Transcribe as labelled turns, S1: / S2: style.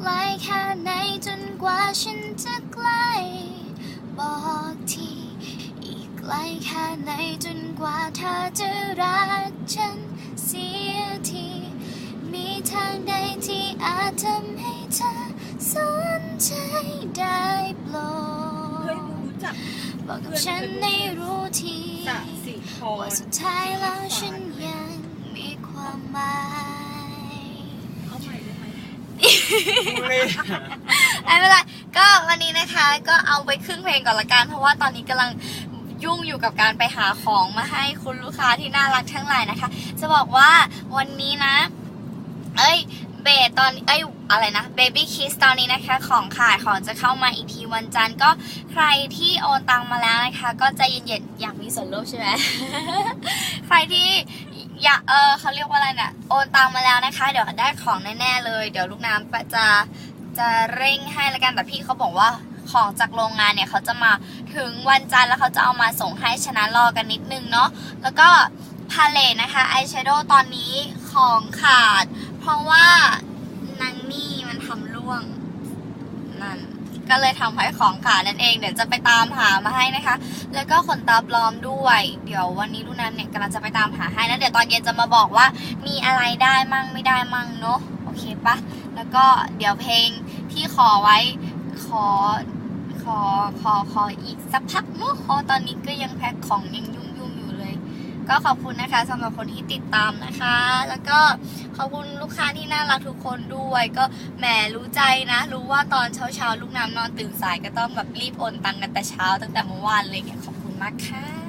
S1: ไกลแค่ไหนจนกว่าฉันจะใกล้บอกทีอีกไกลแค่ไหนจนกว่าเธอจะรักฉันเสียทีมีทางใดที่อาจทำให้เธอสนใจได้โปร
S2: เฮ้ย
S1: ด
S2: มึงรู้จัก
S1: บอกกับฉันให้รู้ที
S2: สะสิพ
S1: ว่ารสุดท้ายแล้วฉันยังมีความหมาย
S2: ไม่
S1: เป็นไรก็วันนี้นะคะก็เอาไปครึ่งเพลงก่อนละกัน เพราะว่าตอนนี้กำลังยุ่งอยู่กับการไปหาของมาให้คุณลูกค้าที่น่ารักทั้งหลายนะคะ จะบอกว่าวันนี้นะ เอ้ยเบตอนเอ้ยอะไรนะ Baby Kiss ตอนนี้นะคะ ของขายของจะเข้ามาอีกทีวันจันทร์ก็ใครที่โอนตังมาแล้วนะคะ ก็ใจเย็นๆอยากมีส่วนร่วมใช่ไหม ใครที่ อยากเออเขาเรียกว่าอะไรเนี่ยโอนตังมาแล้วนะคะ เดี๋ยวได้ของแน่ๆเลย เดี๋ยวลูกน้ำจะจะเร่งให้ละกันแต่พี่เขาบอกว่าของจากโรงงานเนี่ยเขาจะมาถึงวันจันทร์แล้วเขาจะเอามาส่งให้ชนะรอกันนิดนึงเนาะแล้วก็พาเลตนะคะอายแชโดว์ตอนนี้ของขาด เพราะว่านางนี่มันทำร่วง นั่น ก็เลยทำให้ของขาดนั่นเองเดี๋ยวจะไปตามหามาให้นะคะ แล้วก็ขนตาปลอมด้วย เดี๋ยววันนี้ลูกน้ำเนี่ยกำลังจะไปตามหาให้แล้วเดี๋ยวตอนเย็นจะมาบอกว่ามีอะไรได้มั่งไม่ได้มั่งเนาะโอเคปะแล้วก็เดี๋ยวเพลงที่ขอไว้ขอขอขอขออีกสักพักเนาะเพราะตอนนี้ก็ยังแพ็คของยังยุ่งยุ่ง ก็ขอบคุณนะคะสำหรับคนที่ติดตามนะคะ แล้วก็ขอบคุณลูกค้าที่น่ารักทุกคนด้วย ก็แหมรู้ใจนะ รู้ว่าตอนเช้าๆลูกน้ำนอนตื่นสายก็ต้องแบบรีบโอนตังค์กันแต่เช้าตั้งแต่เมื่อวานเลยเนี่ยขอบคุณมากค่ะ